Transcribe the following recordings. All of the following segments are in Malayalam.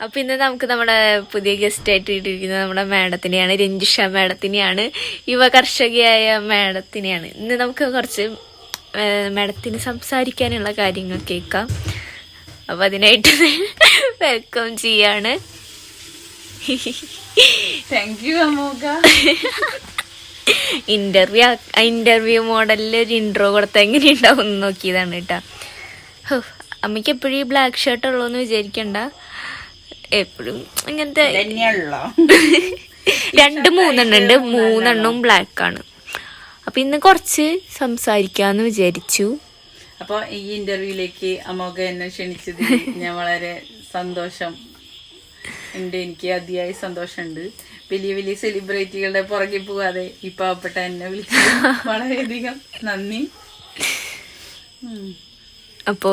അപ്പൊ ഇന്ന് നമുക്ക് നമ്മുടെ പുതിയ ഗസ്റ്റ് ആയിട്ട് ഇട്ടിരിക്കുന്നത് നമ്മുടെ മാഡത്തിനെയാണ് രഞ്ജിഷ മാഡത്തിനെയാണ് യുവ കർഷകയായ മാഡത്തിനെയാണ്. ഇന്ന് നമുക്ക് കുറച്ച് മാഡത്തിന് സംസാരിക്കാനുള്ള കാര്യങ്ങൾ കേൾക്കാം. അപ്പൊ അതിനായിട്ട് വെൽക്കം ചെയ്യാണ്. താങ്ക് യു അമോക ഇന്റർവ്യൂ ഇന്റർവ്യൂ മോഡലിൽ ഒരു ഇൻട്രോ കൊടുത്താൽ എങ്ങനെ ഉണ്ടാവും എന്ന് നോക്കിയതാണ് കേട്ടാ. അമ്മയ്ക്ക് എപ്പോഴും ഈ ബ്ലാക്ക് ഷർട്ട് ഉള്ളൂന്ന് വിചാരിക്കണ്ട. എപ്പോഴും തന്നെയുള്ളോ രണ്ട് മൂന്നെണ്ണം ഉണ്ട് മൂന്നെണ്ണവും ബ്ലാക്ക് ആണ്. അപ്പൊ ഇന്ന് കുറച്ച് സംസാരിക്കാന്ന് വിചാരിച്ചു. അപ്പൊ ഈ ഇന്റർവ്യൂലേക്ക് അമോഘ എന്നെ ക്ഷണിച്ചത് ഞാൻ വളരെ സന്തോഷം ഉണ്ട്. എനിക്ക് അതിയായ സന്തോഷമുണ്ട്. വലിയ വലിയ സെലിബ്രിറ്റികളുടെ പുറകെ പോവാതെ ഈ പാവപ്പെട്ട എന്നെ വിളിച്ചു വളരെയധികം നന്ദി. അപ്പോ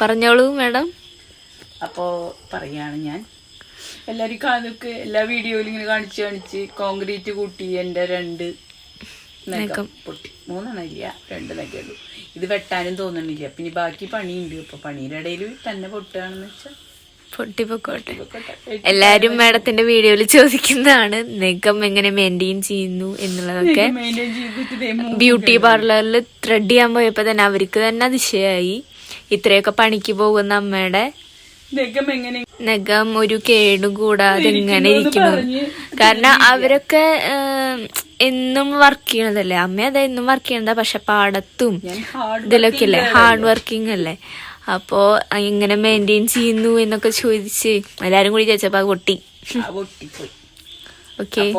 പറഞ്ഞോളൂ മാഡം. അപ്പോ പറയാണ് ഞാൻ. എല്ലാവരും കാണുക്ക് എല്ലാ വീഡിയോയിലും ഇങ്ങനെ കാണിച്ച് കാണിച്ച് കോൺക്രീറ്റ് കൂട്ടി എന്റെ രണ്ട് നഖം പൊട്ടി. മൂന്നെണ്ണം ഇല്ല രണ്ട് നഖയുള്ളൂ ഇത് വെട്ടാനും തോന്നണില്ല. പിന്നെ ബാക്കി പണിയുണ്ട് അപ്പൊ പണിയുടെ ഇടയിൽ തന്നെ പൊട്ടുകയാണെന്ന് വെച്ചാൽ പൊട്ടിപ്പൊക്കോട്ടെ. എല്ലാരും മാഡത്തിന്റെ വീഡിയോയിൽ ചോദിക്കുന്നതാണ് നെഗം എങ്ങനെ മെയിന്റെയിൻ ചെയ്യുന്നു എന്നുള്ളതൊക്കെ. ബ്യൂട്ടി പാർലറിൽ ത്രെഡ് ചെയ്യാൻ പോയപ്പോ തന്നെ അവർക്ക് തന്നെ അതിശയായി. ഇത്രയൊക്കെ പണിക്ക് പോകുന്ന അമ്മയുടെ നഖം എങ്ങനെ? നഖം ഒരു കേടും കൂടാതെ ഇങ്ങനെ ഇരിക്കുന്നു. കാരണം അവരൊക്കെ എന്നും വർക്ക് ചെയ്യണതല്ലേ? അമ്മ അതാ എന്നും വർക്ക് ചെയ്യണതാ പക്ഷെ പാടത്തും ഇതിലൊക്കെ അല്ലേ? ഹാർഡ് വർക്കിംഗ് അല്ലേ? അപ്പോ എങ്ങനെ മെയിന്റെയിൻ ചെയ്യുന്നു എന്നൊക്കെ ചോദിച്ച് എല്ലാരും കൂടി ചോദിച്ചപ്പോ ആ പൊട്ടി ഓക്കെ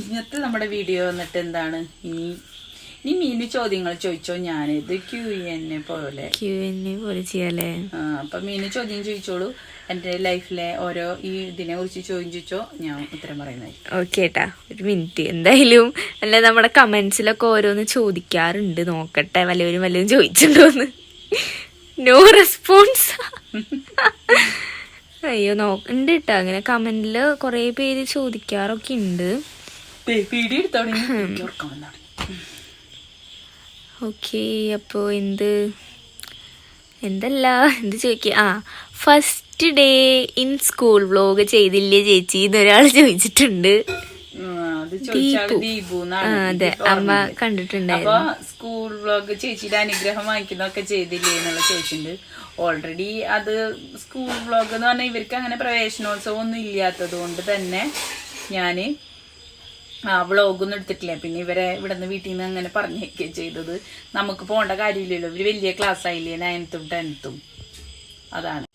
ഇന്നത്തെ നമ്മുടെ വീഡിയോ വന്നിട്ട് എന്താണ്? ഇനി ഇനി മീനു ചോദ്യങ്ങൾ ചോദിച്ചോ? ഞാനിത് ക്യൂ എന്നെ പോലെ. ക്യൂ എന്നെ പോലെ ചെയ്യാലേ ആ, അപ്പൊ മീനു ചോദ്യം ചോദിച്ചോളൂ. എന്റെ ലൈഫിലെ ഓരോ ഈ ഇതിനെ കുറിച്ച് ചോദ്യം ചോദിച്ചോ? ഞാൻ ഉത്തരം പറയുന്നത് ഓക്കെ ഏട്ടാ ഒരു മിനിറ്റ്. എന്തായാലും അല്ല നമ്മുടെ കമന്റ്സിലൊക്കെ ഓരോന്ന് ചോദിക്കാറുണ്ട്. നോക്കട്ടെ വല്ലവരും വല്ലതും ചോദിച്ചിട്ടുണ്ടോന്ന്. നോ റെസ്പോൺസ് അയ്യോ നോ ഉണ്ട് കേട്ടോ അങ്ങനെ കമന്റിൽ കൊറേ പേര് ചോദിക്കാറൊക്കെ ഉണ്ട്. വീഡിയോ എടുത്തോടെ ഓക്കെ അപ്പോൾ എന്ത്? എന്തല്ല? എന്ത് ചോദിക്കുക ആ first day in school vlog ചെയ്തില്ലേ ചേച്ചി? എന്നൊരാൾ ചോദിച്ചിട്ടുണ്ട്. അത് ചോദിച്ചാൽ ദീപു. അതെ അമ്മ കണ്ടിട്ടുണ്ടായിരുന്നു. സ്കൂൾ വ്ലോഗ് ചേച്ചിയുടെ അനുഗ്രഹം വാങ്ങിക്കുന്നൊക്കെ ചെയ്തില്ലേ എന്നുള്ള ചോദിച്ചിട്ടുണ്ട്. ഓൾറെഡി അത് സ്കൂൾ വ്ലോഗ് എന്ന് പറഞ്ഞാൽ ഇവർക്ക് അങ്ങനെ പ്രവേശനോത്സവം ഒന്നും ഇല്ലാത്തത് കൊണ്ട് തന്നെ ഞാൻ ആ വ്ളോഗൊന്നും എടുത്തിട്ടില്ല. പിന്നെ ഇവരെ ഇവിടെ നിന്ന് വീട്ടിൽ നിന്ന് അങ്ങനെ പറഞ്ഞൊക്കെ ചെയ്തത്. നമുക്ക് പോകേണ്ട കാര്യമില്ലല്ലോ. ഇവർ വലിയ ക്ലാസ് ആയില്ലേ? നയൻത്തും ടെൻത്തും അതാണ്.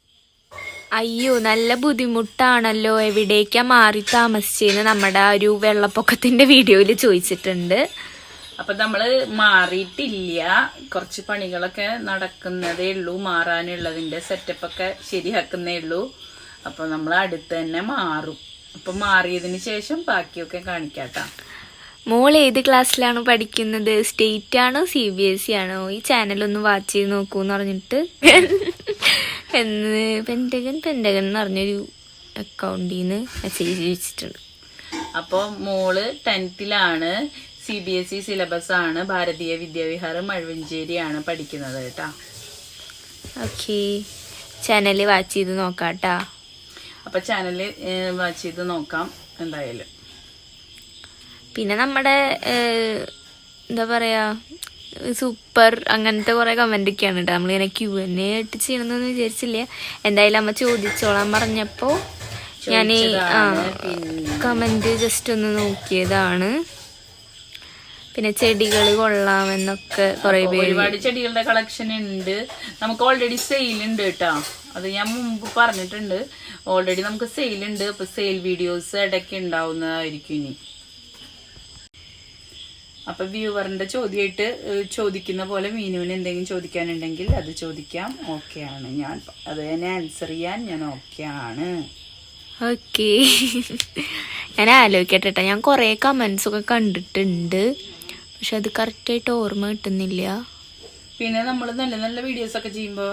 അയ്യോ നല്ല ബുദ്ധിമുട്ടാണല്ലോ. എവിടേക്കാ മാറി താമസിച്ചെന്ന് നമ്മുടെ ആ ഒരു വെള്ളപ്പൊക്കത്തിന്റെ വീഡിയോയിൽ ചോദിച്ചിട്ടുണ്ട്. അപ്പൊ നമ്മൾ മാറിയിട്ടില്ല. കുറച്ച് പണികളൊക്കെ നടക്കുന്നതേ ഉള്ളൂ. മാറാനുള്ളതിന്റെ സെറ്റപ്പ് ഒക്കെ ശരിയാക്കുന്നേ ഉള്ളൂ. അപ്പൊ നമ്മൾ അടുത്ത് തന്നെ മാറും. അപ്പൊ മാറിയതിന് ശേഷം ബാക്കിയൊക്കെ കാണിക്കാട്ടാ. മോൾ ഏത് ക്ലാസ്സിലാണ് പഠിക്കുന്നത്? സ്റ്റേറ്റ് ആണോ സി ബി എസ് സി ആണോ? ഈ ചാനലൊന്ന് വാച്ച് ചെയ്ത് നോക്കൂ എന്ന് പറഞ്ഞിട്ട്. എന്ന് പെന്റഗൻ പെന്റഗൻ എന്ന് പറഞ്ഞൊരു അക്കൗണ്ടിൽ നിന്ന് മെസ്സേജ് ചോദിച്ചിട്ടുണ്ട് അപ്പോൾ മോൾ ടെൻത്തിലാണ് C B S E syllabus ആണ് ഭാരതീയ വിദ്യാവിഹാരം മഴവഞ്ചേരിയാണ് പഠിക്കുന്നത് കേട്ടാ. ഓക്കെ ചാനൽ വാച്ച് ചെയ്ത് നോക്കാട്ടാ. അപ്പൊ ചാനൽ വാച്ച് ചെയ്ത് നോക്കാം എന്തായാലും. പിന്നെ നമ്മുടെ എന്താ പറയാ സൂപ്പർ അങ്ങനത്തെ കുറേ കമന്റ് ഒക്കെയാണ് കേട്ടോ നമ്മളിങ്ങനെ ക്യൂ എൻ എ ആയിട്ട് ചെയ്യണമെന്നൊന്നും വിചാരിച്ചില്ല. എന്തായാലും അമ്മ ചോദിച്ചോളാൻ പറഞ്ഞപ്പോൾ ഞാൻ കമന്റ് ജസ്റ്റ് ഒന്ന് നോക്കിയതാണ്. പിന്നെ ചെടികൾ കൊള്ളാമെന്നൊക്കെ കുറേ പേര് ഒരുപാട് ചെടികളുടെ കളക്ഷൻ ഉണ്ട്. നമുക്ക് ഓൾറെഡി സെയിൽ ഉണ്ട് കേട്ടോ അത് ഞാൻ മുമ്പ് പറഞ്ഞിട്ടുണ്ട്. ഓൾറെഡി നമുക്ക് സെയിൽ ഉണ്ട്. അപ്പൊ സെയിൽ വീഡിയോസ് ഇടയ്ക്ക് ഉണ്ടാവുന്നതായിരിക്കും ഇനി. അപ്പൊ വ്യൂവറിന്റെ ചോദ്യമായിട്ട് ചോദിക്കുന്ന പോലെ മീനുവിന് എന്തെങ്കിലും ചോദിക്കാനുണ്ടെങ്കിൽ അത് ചോദിക്കാം. ഓക്കെ ആണ്. ഞാൻ അത് തന്നെ ആൻസർ ചെയ്യാൻ ഞാൻ ഓക്കെ ആണ്. ഓക്കെ ഞാൻ ആലോചിക്കട്ടെ ട്ടോ. ഞാൻ കൊറേ കമന്റ്സ് ഒക്കെ കണ്ടിട്ടുണ്ട്. പക്ഷെ അത് കറക്റ്റായിട്ട് ഓർമ്മ കിട്ടുന്നില്ല. പിന്നെ നമ്മൾ നല്ല നല്ല വീഡിയോസ് ഒക്കെ ചെയ്യുമ്പോ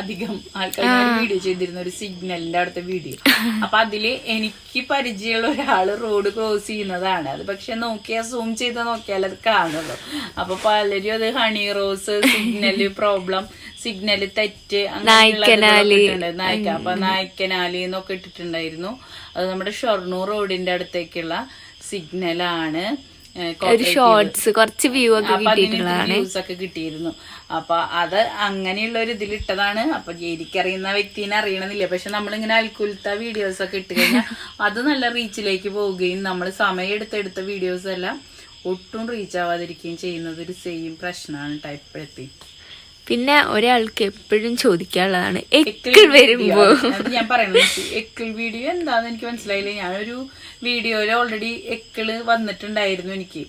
അധികം ആൾക്കാർ വീഡിയോ ചെയ്തിരുന്ന ഒരു സിഗ്നലിന്റെ അടുത്ത വീഡിയോ അപ്പൊ അതിൽ എനിക്ക് പരിചയമുള്ള ഒരാൾ റോഡ് ക്രോസ് ചെയ്യുന്നതാണ്. അത് പക്ഷെ നോക്കിയാൽ സൂം ചെയ്ത് നോക്കിയാൽ അത് കാണുള്ളൂ. അപ്പൊ പലരും അത് Honey Rose signal problem signal തെറ്റ് അങ്ങനെ നായ്ക്ക അപ്പൊ നായ്ക്കനാലി എന്നൊക്കെ ഇട്ടിട്ടുണ്ടായിരുന്നു. അത് നമ്മുടെ ഷൊർണൂർ റോഡിന്റെ അടുത്തേക്കുള്ള സിഗ്നലാണ് ഒരു ഷോർട്സ് കുറച്ച് വ്യൂ ഒക്കെ കിട്ടിയിട്ടുള്ളതാണ്. വ്യൂസ് ഒക്കെ കിട്ടിയിരുന്നു. അപ്പൊ അത് അങ്ങനെയുള്ള ഒരു ഇതിലിട്ടതാണ്. അപ്പൊ എനിക്കറിയുന്ന വ്യക്തിനെ അറിയണമെന്നില്ല. പക്ഷെ നമ്മളിങ്ങനെ അൽക്കുലത്ത വീഡിയോസ് ഒക്കെ ഇട്ട് കഴിഞ്ഞാൽ അത് നല്ല റീച്ചിലേക്ക് പോവുകയും നമ്മൾ സമയം എടുത്തെടുത്ത വീഡിയോസ് എല്ലാം ഒട്ടും റീച്ച് ആവാതിരിക്കുകയും ചെയ്യുന്നത് ഒരു സെയിം പ്രശ്നമാണ് ടൈപ്പ് പിന്നെ ഒരാൾക്ക് എപ്പോഴും ചോദിക്കാനുള്ളതാണ് എക്കിൾ വരുമ്പോ? ഞാൻ പറയുന്നത് എക്കിൾ വീഡിയോ എന്താന്ന് എനിക്ക് മനസ്സിലായില്ല. ഞാനൊരു വീഡിയോയിൽ ഓൾറെഡി എക്കിൾ വന്നിട്ടുണ്ടായിരുന്നു എനിക്ക്.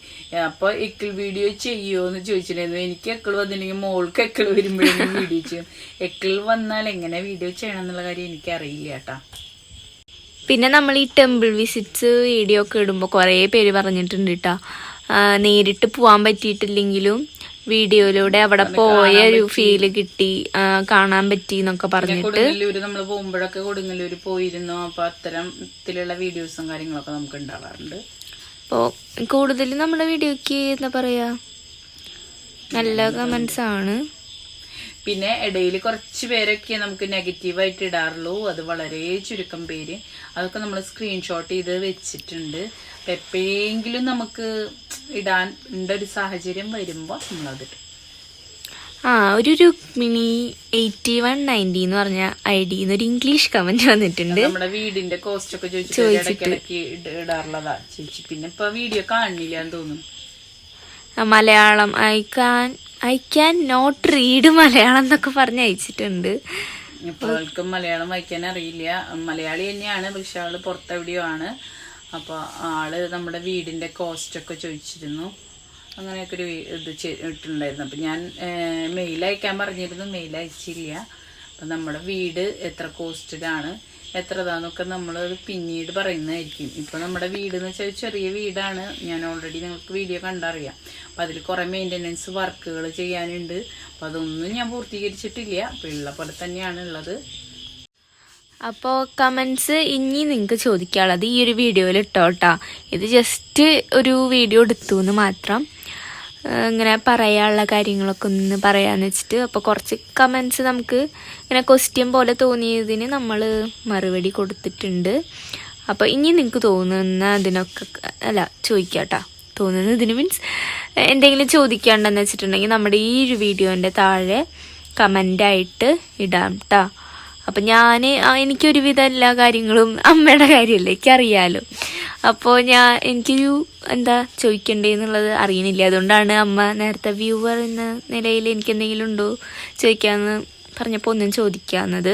അപ്പൊ എക്കിൾ വീഡിയോ ചെയ്യുമോ എന്ന് ചോദിച്ചിട്ടുണ്ടായിരുന്നു. എനിക്ക് എക്കിൾ വന്നില്ലെങ്കിൽ മോൾക്ക് എക്കിൾ വരുമ്പോഴേക്കും വീഡിയോ ചെയ്യും. എക്കിൾ വന്നാൽ എങ്ങനെ വീഡിയോ ചെയ്യണം എന്നുള്ള കാര്യം എനിക്ക് അറിയില്ല കേട്ടാ. പിന്നെ നമ്മൾ ഈ ടെമ്പിൾ വിസിറ്റ്സ് വീഡിയോ ഒക്കെ ഇടുമ്പോൾ കുറേ പേര് പറഞ്ഞിട്ടുണ്ട് കേട്ടോ. നേരിട്ട് പോകാൻ പറ്റിയിട്ടില്ലെങ്കിലും വീഡിയോയിലൂടെ അവിടെ പോയ ഒരു ഫീൽ കിട്ടി. കാണാൻ പറ്റി എന്നൊക്കെ പറഞ്ഞിട്ട്. കൊടുങ്ങല്ലൂര് നമ്മൾ പോകുമ്പോഴൊക്കെ കൊടുങ്ങല്ലൂര് പോയിരുന്നു. അപ്പൊ അത്തരത്തിലുള്ള വീഡിയോസും കാര്യങ്ങളൊക്കെ നമുക്ക് ഉണ്ടാവാറുണ്ട്. അപ്പോൾ കൂടുതലും നമ്മുടെ വീഡിയോക്ക് എന്താ പറയാ? നല്ല കമന്റ്സ് ആണ്. പിന്നെ ഇടയിൽ കുറച്ച് പേരൊക്കെ നമുക്ക് നെഗറ്റീവായിട്ട് ഇടാറുള്ളൂ. അത് വളരെ ചുരുക്കം പേര്. അതൊക്കെ നമ്മൾ സ്ക്രീൻഷോട്ട് ചെയ്ത് വെച്ചിട്ടുണ്ട്. അപ്പം എപ്പോഴെങ്കിലും നമുക്ക് ഇടാൻ ഒരു സാഹചര്യം വരുമ്പോൾ നമ്മളത് ആ ഒരു രുക്മിണി എയ്റ്റി വൺ നയന്റി എന്ന് പറഞ്ഞ ഐ ഡി ഒരു ഇംഗ്ലീഷ് കമന്റ് വന്നിട്ടുണ്ട്. നമ്മുടെ വീടിന്റെ കോസ്റ്റ് ഒക്കെ ചോദിച്ചിട്ട് ഇടാറുള്ളതാ ചേച്ചി. പിന്നെ ഇപ്പൊ വീഡിയോ കാണില്ല തോന്നുന്നു. Malayalam I can I can not read Malayalam എന്നൊക്കെ പറഞ്ഞ് അയച്ചിട്ടുണ്ട്. ഇപ്പൊ ആൾക്ക് മലയാളം വായിക്കാൻ അറിയില്ല. മലയാളി തന്നെയാണ് പക്ഷെ ആൾ പുറത്തെവിടെയോ ആണ്. അപ്പൊ ആൾ നമ്മുടെ വീടിന്റെ കോസ്റ്റ് ഒക്കെ ചോദിച്ചിരുന്നു. അങ്ങനെയൊക്കെ ഒരു ഇത് ഇട്ടുണ്ടായിരുന്നു അപ്പൊ ഞാൻ മെയിൽ അയക്കാൻ പറഞ്ഞിരുന്നു. മെയിൽ അയച്ചില്ല. അപ്പൊ നമ്മുടെ വീട് എത്ര കോസ്റ്റഡാണ് എത്ര ഇതാന്നൊക്കെ നമ്മൾ പിന്നീട് പറയുന്നതായിരിക്കും. ഇപ്പൊ നമ്മുടെ വീട് എന്ന് വെച്ചാൽ ചെറിയ വീടാണ്. ഞാൻ ഓൾറെഡി നിങ്ങൾക്ക് വീഡിയോ കണ്ടറിയാം. അപ്പൊ അതിൽ കുറേ മെയിന്റെനൻസ് വർക്കുകൾ ചെയ്യാനുണ്ട്. അപ്പൊ അതൊന്നും ഞാൻ പൂർത്തീകരിച്ചിട്ടില്ല. അപ്പൊ ഉള്ള പോലെ തന്നെയാണ് ഉള്ളത് അപ്പോൾ കമൻസ് ഇനി നിങ്ങൾക്ക് ചോദിക്കാനുള്ളത് ഈ ഒരു വീഡിയോയിൽ ഇട്ടോട്ടാ ഇത് ജസ്റ്റ് ഒരു വീഡിയോ എടുത്തു എന്ന് മാത്രം. ഇങ്ങനെ പറയാനുള്ള കാര്യങ്ങളൊക്കെ ഒന്ന് പറയാന്ന് വെച്ചിട്ട് അപ്പോൾ കുറച്ച് കമന്റ്സ് നമുക്ക് ഇങ്ങനെ ക്വസ്റ്റ്യൻ പോലെ തോന്നിയതിന് നമ്മൾ മറുപടി കൊടുത്തിട്ടുണ്ട്. അപ്പോൾ ഇനി നിങ്ങൾക്ക് തോന്നുന്ന അതിനൊക്കെ അല്ല ചോദിക്കാട്ടാ. തോന്നുന്നതിന് മീൻസ് എന്തെങ്കിലും ചോദിക്കാണ്ടെന്ന് വെച്ചിട്ടുണ്ടെങ്കിൽ നമ്മുടെ ഈ ഒരു വീഡിയോന്റെ താഴെ കമന്റായിട്ട് ഇടാം കേട്ടോ അപ്പം ഞാൻ എനിക്കൊരുവിധം എല്ലാ കാര്യങ്ങളും അമ്മയുടെ കാര്യമല്ലേ എനിക്കറിയാലോ. അപ്പോൾ ഞാൻ എനിക്കൊരു എന്താ ചോദിക്കണ്ടേന്നുള്ളത് അറിയണില്ല. അതുകൊണ്ടാണ് അമ്മ നേരത്തെ വ്യൂവർ എന്ന നിലയിൽ എനിക്ക് എന്തെങ്കിലും ഉണ്ടോ ചോദിക്കാമെന്ന് പറഞ്ഞപ്പോൾ ഒന്നും ചോദിക്കാവുന്നത്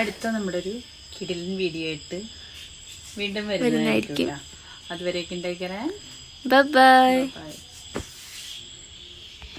അടുത്ത നമ്മുടെ ഒരു കിടിലൻ വീഡിയോ ആയിട്ട് വീണ്ടും വരുന്നതായിരിക്കും. അതുവരേക്കും ബൈ ബൈ